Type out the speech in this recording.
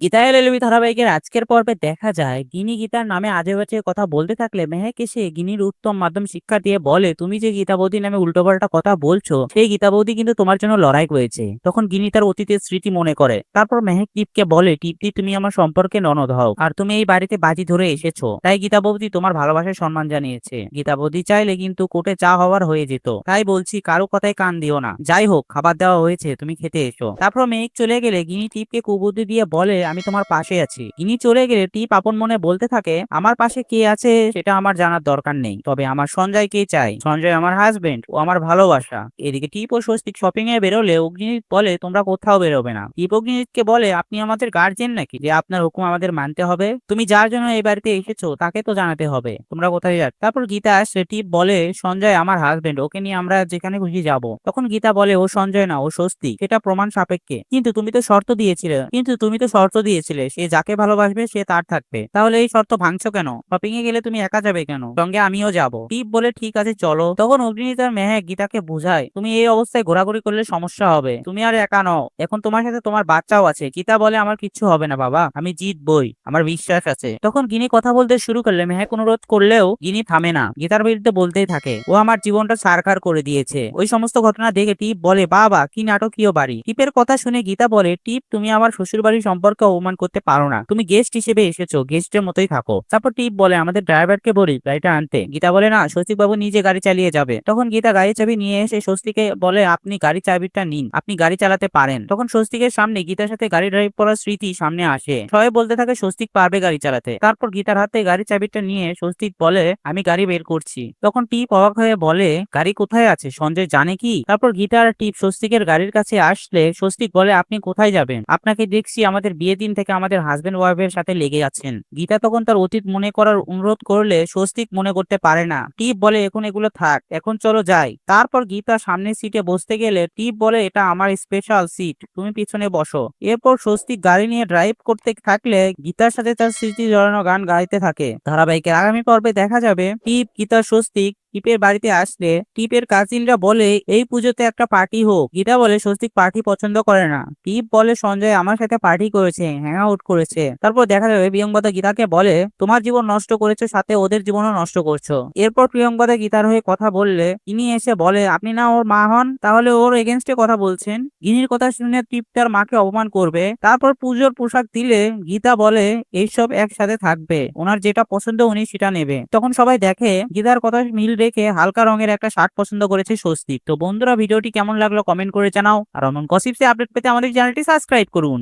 Gita LLB ধারাবাহিকের আজকের পর্বে দেখা যায়। গিনি গীতার নামে আজে বাজে কথা বলতে থাকলে মেহেক এসে গিনির উত্তম মাধ্যম শিক্ষা দিয়ে বলে, তুমি যে গীতা নামে উল্টোপাল্টা কথা বলছো, সেই গীতা কিন্তু তোমার জন্য লড়াই করেছে। তখন গিনি তার অতীতের স্মৃতি মনে করে। তারপর মেহেক টিপকে বলে টিপটি তুমি আমার সম্পর্কে ননদ হও, আর তুমি এই বাড়িতে বাজি ধরে এসেছ। তাই গীতা তোমার ভালোবাসার সম্মান জানিয়েছে। গীতা বৌদি চাইলে কিন্তু কোর্টে চা হওয়ার হয়ে যেত। তাই বলছি, কারও কথায় কান দিও না। যাই হোক, খাবার দেওয়া হয়েছে, তুমি খেতে এসো। তারপর মেহেক চলে গেলে গিনি টিপকে কুবুদ্ধি দিয়ে বলে আমি তোমার পাশে আছি। ইনি চলে গেলে টিপ আপন মনে বলতে থাকে, আমার পাশে কে আছে সেটা আমার জানার দরকার নেই। তবে আমার সঞ্জয় কে চাই? সঞ্জয় আমার হাজবেন্ড ও আমার ভালোবাসা। এদিকে টিপ ও স্বস্তিক শপিং এ বেরোলে অগ্নিজিৎ বলে, তোমরা কোথাও বেরোবে না। টিপ অগ্নিজিৎকে বলে, আপনি আমাদের গার্জেন নাকি? যে আপনার হুকুম আমাদের মানতে হবে। তুমি যার জন্য এই বাড়িতে এসেছ, তাকে তো জানাতে হবে। তোমরা কোথায় যাচ্ছ? তারপর গীতা আসে টিপ বলে, সঞ্জয় আমার হাজবেন্ড ওকে নিয়ে আমরা যেখানে খুশি যাব। তখন গীতা বলে, ও সঞ্জয় না, ও স্বস্তিক। সেটা প্রমাণ সাপেক্ষে। কিন্তু তুমি তো শর্ত দিয়েছিলে। কিন্তু তুমি তো শর্ত দিয়েছিলে, সে যাকে ভালোবাসবে সে তার থাকবে। তাহলে এই শর্ত ভাঙছো কেন? শপিং এ গেলে তুমি একা যাবে কেন? সঙ্গে আমিও যাব। টিপ বলে, ঠিক আছে, চলো। তখন অগ্নিত আর মেহেক গীতাকে বুঝায়, তুমি এই অবস্থায় ঘোরাঘুরি করলে সমস্যা হবে। তুমি আর একা নও। এখন তোমার সাথে তোমার বাচ্চাও আছে। গীতা বলে, আমার কিচ্ছু হবে না, বাবা। আমি জিতবই। আমার বিশ্বাস আছে। তখন গিনি কথা বলতে শুরু করলে, মেহে মেহেক অনুরোধ করলেও গিনি থামে না। গীতার বিরুদ্ধে বলতেই থাকে, ও আমার জীবনটা সারখার করে দিয়েছে। ওই সমস্ত ঘটনা দেখে টিপ বলে, বাবা, কি নাটকীয় বাড়ি? টিপের কথা শুনে গীতা বলে, টিপ, তুমি আমার শ্বশুর বাড়ির সম্পর্কে অপমান করতে পারো না। তুমি গেস্ট হিসেবে এসেছ গেস্টের মতোই থাকো। তারপর টিপ বলে, আমাদের ড্রাইভারকে বলি, গাড়িটা আনতে। গীতা বলে, না, স্বস্তিক বাবু নিজে গাড়ি চালিয়ে যাবে। তখন গীতা গাড়ি চাবি নিয়ে এসে স্বস্তিকে বলে, আপনি গাড়ি চাবিটা নিন, আপনি গাড়ি চালাতে পারেন। তখন স্বস্তিকের সামনে গীতার সাথে গাড়ি ড্রাইভ করার স্মৃতি সামনে আসে। সবাই বলতে থাকে, স্বস্তিক পারবে গাড়ি চালাতে। তারপর গীতার হাতে গাড়ি চাবিটা নিয়ে স্বস্তিক বলে, আমি গাড়ি বের করছি। তখন টিপ অবাক হয়ে বলে, গাড়ি কোথায় আছে? সঞ্জয় জানে কি? তারপর গীতা আর টিপ স্বস্তিকের গাড়ির কাছে আসলে স্বস্তিক বলে, আপনি কোথায় যাবেন? আপনাকে দেখছি, আমাদের বিয়ে দিন থেকে আমাদের হাজবেন্ড ওয়াইফের সাথে লেগে আছেন। গীতা তখন তার অতীত মনে করার অনুরোধ করলে স্বস্তিক মনে করতে পারে না। টিপ বলে, এখন এগুলো থাক, এখন চলো যাই। তারপর গীতা সামনের সিটে বসতে গেলে টিপ বলে, এটা আমার স্পেশাল সিট তুমি পিছনে বসো। এরপর স্বস্তিক গাড়ি নিয়ে ড্রাইভ করতে থাকলে গীতার সাথে তার স্মৃতি জড়ানো গান গাইতে থাকে। ধারাবাহিকের আগামী পর্বে দেখা যাবে। টিপ, গীতা, স্বস্তিক টিপের বাড়িতে আসলে টিপের কাজিনরা বলে, এই পুজোতে একটা পার্টি হোক। গীতা বলে, স্বস্তিক পার্টি পছন্দ করে না। টিপ বলে, সঞ্জয় আমার সাথে পার্টি করেছে হ্যাং আউট করেছে। তারপর দেখা যাবে প্রিয়ঙ্কদা গীতাকে বলে, তোমার জীবন নষ্ট করেছ, সাথে ওদের জীবনও নষ্ট করছ। এরপর প্রিয়ঙ্কদা গীতার হয়ে কথা বললে তিনি এসে বলে, আপনি না ওর মা হন? তাহলে ওর এগেনস্টে কথা বলছেন? গিনির কথা শুনে টিপ তার মাকে অপমান করবে। তারপর পুজোর পোশাক দিলে গীতা বলে, এইসব একসাথে থাকবে। ওনার যেটা পছন্দ উনি সেটা নেবে। তখন সবাই দেখে গীতার কথা মিল রেখে হালকা রঙের একটা শার্ট পছন্দ করেছে স্বস্তিক। তো বন্ধুরা, ভিডিওটি কেমন লাগল কমেন্ট করে জানাও। আর অমন গসিপসে আপডেট পেতে আমাদের চ্যানেলটি সাবস্ক্রাইব করুন।